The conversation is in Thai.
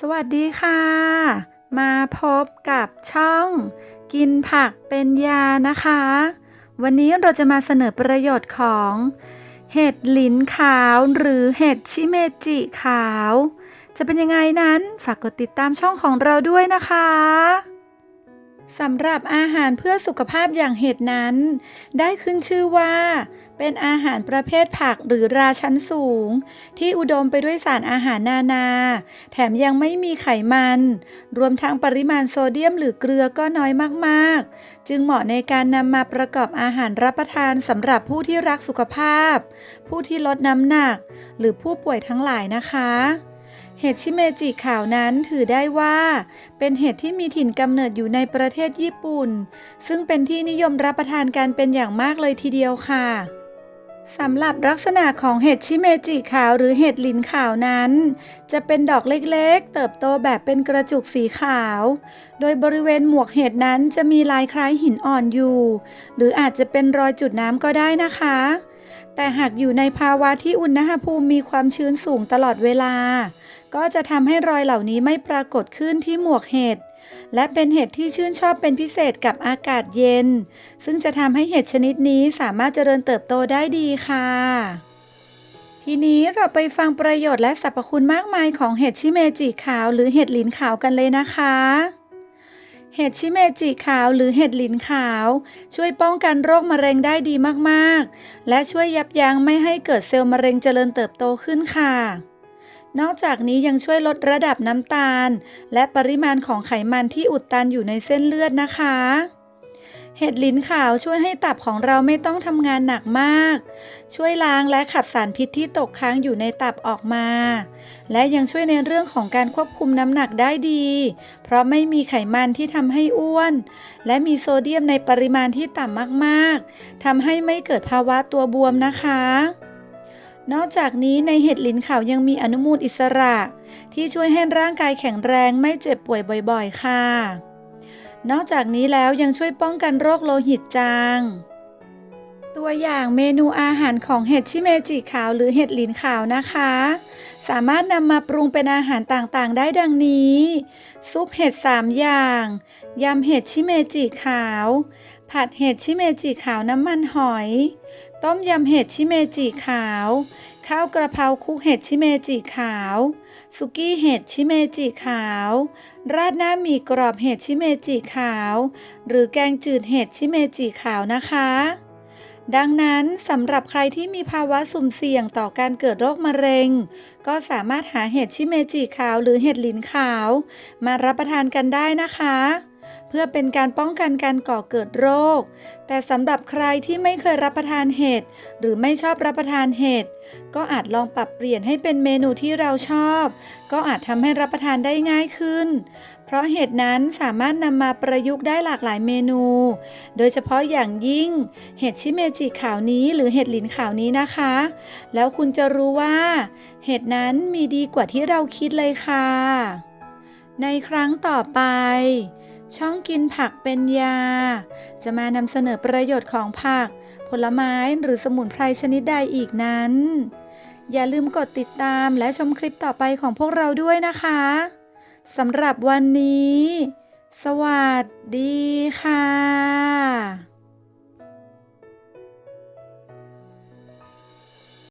สวัสดีค่ะ มาพบกับช่อง กินผักเป็นยานะคะ วันนี้เราจะมาเสนอประโยชน์ของ เห็ดหลินขาวหรือเห็ดชิเมจิขาว จะเป็นยังไงนั้นฝากกดติดตามช่องของเราด้วยนะคะ สำหรับอาหารเพื่อสุขภาพอย่างเห็ดนั้น ได้ขึ้นชื่อว่า เป็นอาหารประเภทผักหรือราชั้นสูง ที่อุดมไปด้วยสารอาหารนานา แถมยังไม่มีไขมัน รวมทั้งปริมาณโซเดียมหรือเกลือก็น้อยมากๆ จึงเหมาะในการนำมาประกอบอาหารรับประทานสำหรับผู้ที่รักสุขภาพ ผู้ที่ลดน้ำหนัก หรือผู้ป่วยทั้งหลายนะคะ เห็ดชิเมจิขาวนั้นถือได้ว่า เป็นเห็ดที่มีถิ่นกำเนิดอยู่ในประเทศญี่ปุ่น ซึ่งเป็นที่นิยมรับประทานกันเป็นอย่างมากเลยทีเดียวค่ะสำหรับลักษณะของเห็ดชิเมจิขาวหรือเห็ดลินขาวนั้น จะเป็นดอกเล็กๆ เติบโตแบบเป็นกระจุกสีขาว โดยบริเวณหมวกเห็ดนั้นจะมีลายคล้ายหินอ่อนอยู่ หรืออาจจะเป็นรอยจุดน้ำก็ได้นะคะ แต่หากอยู่ในภาวะที่อุณหภูมิมีความชื้นสูงตลอดเวลา ก็จะทำให้รอยเหล่านี้ไม่ปรากฏขึ้นที่หมวกเห็ด และเป็นเห็ดที่ชื่นชอบเป็นพิเศษกับอากาศเย็น ซึ่งจะทำให้เห็ดชนิดนี้สามารถเจริญเติบโตได้ดีค่ะ ทีนี้เราไปฟังประโยชน์และสรรพคุณมากมายของเห็ดชิเมจิขาว หรือเห็ดหลินขาวกันเลยนะคะ เห็ดชิเมจิขาวหรือเห็ดหลินขาว ช่วยป้องกันโรคมะเร็งได้ดีมากๆ และช่วยยับยั้งไม่ให้เกิดเซลล์มะเร็งเจริญเติบโตขึ้นค่ะ นอกจากนี้ยังช่วยลดระดับน้ำตาล และปริมาณของไขมันที่อุดตันอยู่ในเส้นเลือดนะคะ เห็ดลิ้นขาวช่วยให้ตับของเราไม่ต้องทำงานหนักมาก ช่วยล้างและขับสารพิษที่ตกค้างอยู่ในตับออกมา และยังช่วยในเรื่องของการควบคุมน้ำหนักได้ดี เพราะไม่มีไขมันที่ทำให้อ้วน และมีโซเดียมในปริมาณที่ต่ำมากๆทำให้ไม่เกิดภาวะตัวบวมนะคะนอกจากนี้ในเห็ดลิ้นขาวยังมีอนุมูลอิสระ ที่ช่วยให้ร่างกายแข็งแรงไม่เจ็บป่วยบ่อย ๆ ค่ะ นอกจากนี้แล้วยังช่วยป้องกันโรคโลหิตจาง ตัวอย่างเมนูอาหารของเห็ดชิเมจิขาวหรือเห็ดหลินขาวนะคะ สามารถนำมาปรุงเป็นอาหารต่างๆ ได้ดังนี้ ซุปเห็ด 3 อย่างยำเห็ดชิเมจิขาว ผัดเห็ดชิเมจิขาวน้ำมันหอย ต้มยำเห็ดชิเมจิขาว ข้าวกระเพราคุกเห็ดชิเมจิขาว สุกี้เห็ดชิเมจิขาว ราดหน้าหมี่กรอบเห็ดชิเมจิขาว หรือแกงจืดเห็ดชิเมจิขาวนะคะ ดังนั้นสำหรับใครที่มีภาวะสุ่มเสี่ยงต่อการเกิดโรคมะเร็ง ก็สามารถหาเห็ดชิเมจิขาวหรือเห็ดหลินขาว มารับประทานกันได้นะคะ เพื่อเป็นการป้องกันการก่อเกิดโรค แต่สำหรับใครที่ไม่เคยรับประทานเห็ดหรือไม่ชอบรับประทานเห็ดก็อาจลองปรับเปลี่ยนให้เป็นเมนูที่เราชอบ ก็อาจทำให้รับประทานได้ง่ายขึ้น เพราะเห็ดนั้นสามารถนำมาประยุกต์ได้หลากหลายเมนู โดยเฉพาะอย่างยิ่ง เห็ดชิเมจิขาวนี้หรือเห็ดหลินขาวนี้นะคะ แล้วคุณจะรู้ว่า เห็ดนั้นมีดีกว่าที่เราคิดเลยค่ะ ในครั้งต่อไป ช่องกินผักเป็นยา จะมานำเสนอประโยชน์ของผัก ผลไม้หรือสมุนไพรชนิดใดอีกนั้น อย่าลืมกดติดตามและชมคลิปต่อไปของพวกเราด้วยนะคะสำหรับวันนี้ สวัสดีค่ะ